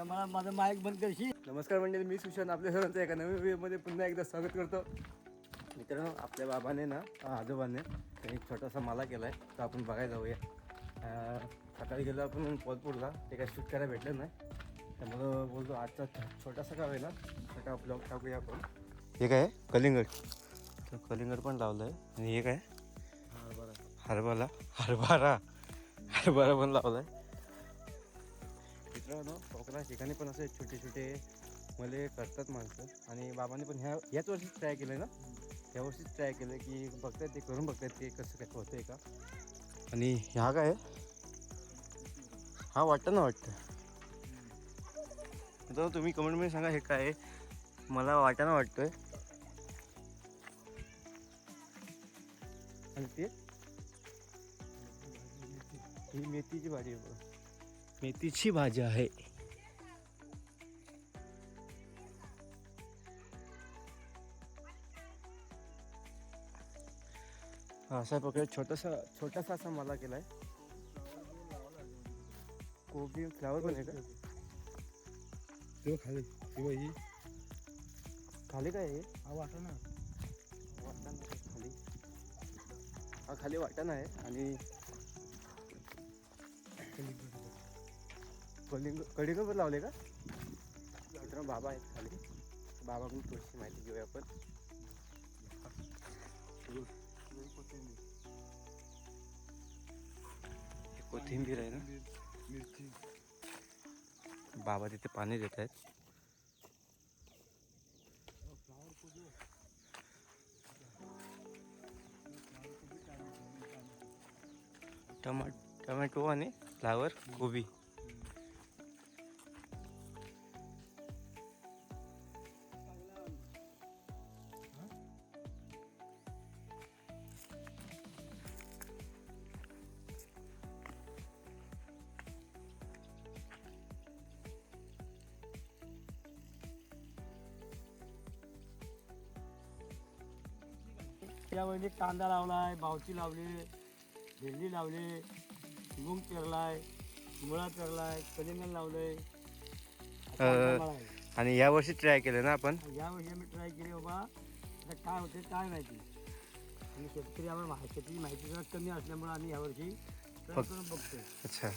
आता मला माझं माईक बंद करशील? नमस्कार म्हणजे मी सुशांत आपल्या सर्वांचं एका नवीन व्हिडिओमध्ये पुन्हा एकदा स्वागत करतो. मित्रांनो आपल्या बाबाने ना आजोबाने एक छोटासा माला केला आहे तो आपण बघायला जाऊया. सकाळी गेलो आपण पोलपूरला ते काय शूट करायला भेटलं नाही. त्यामुळं बोलतो आजचा छोटासा का ना छोटा ब्लॉग टाकूया आपण. हे काय कलिंगड? तर कलिंगड पण लावलं आहे आणि हे काय? हरभरा. हरभरा. हरभरा. पण लावला आहे मित्रांनो कोकणा ठिकाणी पण असे छोटे छोटे मले करतात माणसं. आणि बाबांनी पण ह्या याच वर्षीच ट्राय केलं ना? ह्या वर्षीच ट्राय केलं की बघतायत ते करून बघतायत ते कसं काय होतंय का? आणि ह्या काय? हा वाटतं ना वाटतं. मित्रांनो तुम्ही कमेंटमध्ये सांगा हे काय मला वाटाना वाटतोय. आणि ते? ही मेथीची भाजी आहे बघा. मेथीची भाजी आहे. हा, अशा प्रकारे छोटासा छोटासा असा मला केलाय. कोबी फ्लावर पण आहे का? तो खाली किंवा ही खाली काय आहे हा? वाटा ना वाटाणा आहे खाली. हा खाली वाटाणा आहे आणि कलिंग कडिंग पण लावले का? मित्रांनो बाबा आहेत खाली. बाबाकडून थोडीशी माहिती घेऊया आपण. कोथिंबीर आहे ना? मिरची बाबा तिथे पाणी देत आहेत. टमा टमॅटो आणि फ्लावर कोबी. यामध्ये कांदा लावलाय बावची लावली भेंडी लावली मूग पेरलाय मुळा पेरलाय कलिंगण लावलंय. आता अं, आंबा आहे. आणि या वर्षी ट्राय केलं ना आपण? यावर्षी आम्ही ट्राय केली बाबा. आता काय होते काय माहिती? आणि शेतकरी आम्हाला मा- शेतीची माहिती जरा कमी असल्यामुळे आम्ही यावर्षी ट्राय फक्त- करून बघतोय. अच्छा.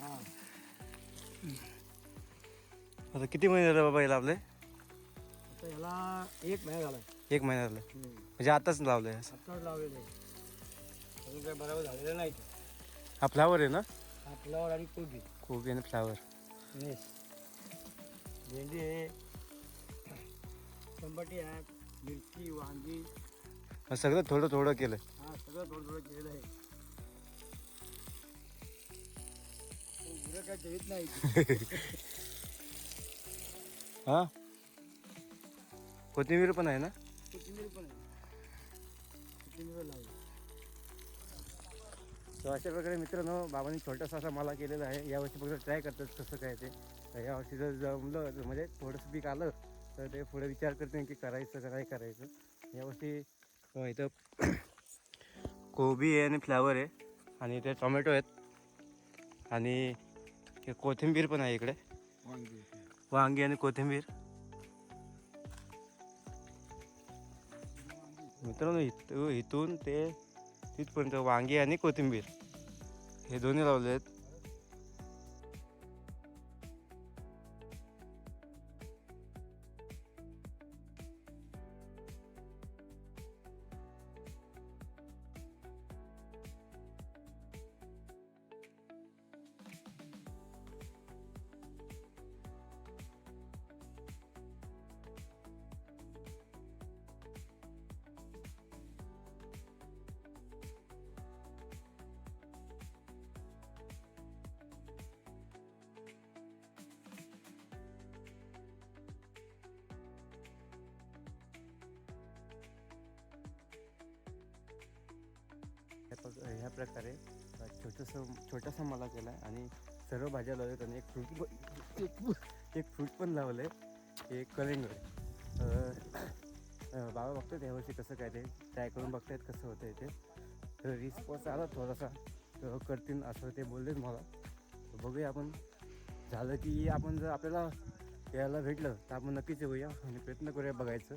हा. आता किती महिने झाले बाबा हे लावले? एक महिना झाला एक महिना झालं हम्म. म्हणजे आताच आत्ताच लावलेलं आहे. अजून बरोबर झालेलं नाही ते. हा फ्लावर आहे ना? हा फुलावर आणि कोबी. कोबी आणि फ्लावर. नेस भेंडी आहे. टमाटे आहेत मिरची वांगी. मग सगळं थोडं थोडं केलं हा सगळं थोडं थोडं केलेलं आहे. गुरं काय देत नाही. हा? कोथिंबीर पण आहे ना? कोथिंबीर पण आहे. अशा प्रकारे मित्रांनो बाबांनी छोटासा असा मला केलेला आहे. यावर्षी फक्त ट्राय करतात कसं काय ते. यावर्षी जर जमलं म्हणजे थोडंसं पीक आलं तर ते पुढे विचार करते की करायचं का नाही करायचं. यावर्षी इथं कोबी आहे आणि फ्लावर आहे. आणि इथे टोमॅटो आहेत. आणि हे कोथिंबीर पण आहे इकडे. वांगी वांगी आणि कोथिंबीर. मित्रांनो इथं इथून ते तिथपर्यंत वांगी आणि कोथिंबीर हे दोन्ही लावले आहेत ह्या प्रकारे छोटंसं छोटासा मला केला आहे आणि सर्व भाज्या लावल्यात आणि एक फ्रूट एक एक फ्रूट पण लावलं आहे एक कलिंगड बाबा बघतात यावर्षी कसं काय ते ट्राय करून बघतायत कसं होतं ते. तर रिस्पॉन्स आला थोडासा. तर करतील असं ते बोललेत मला. बघूया आपण. झालं की आपण जर आपल्याला यायला भेटलं तर आपण नक्कीच येऊया आणि प्रयत्न करूया बघायचं.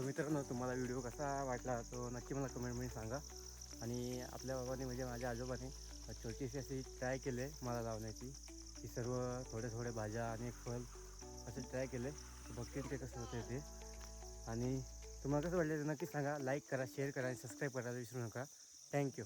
सो मित्रांनो तुम्हाला व्हिडिओ कसा वाटला तो नक्की मला कमेंटमध्ये सांगा. आणि आपल्या बाबाने म्हणजे माझ्या आजोबाने छोटीशी अशी ट्राय केले मला लावण्याची. की सर्व थोडे थोड्या भाज्या आणि फल फळ असे ट्राय केले. बघतील ते कसं होते ते. आणि तुम्हाला कसं वाटलं ते नक्की सांगा. लाईक करा शेअर करा आणि सबस्क्राईब करायला विसरू नका. थँक्यू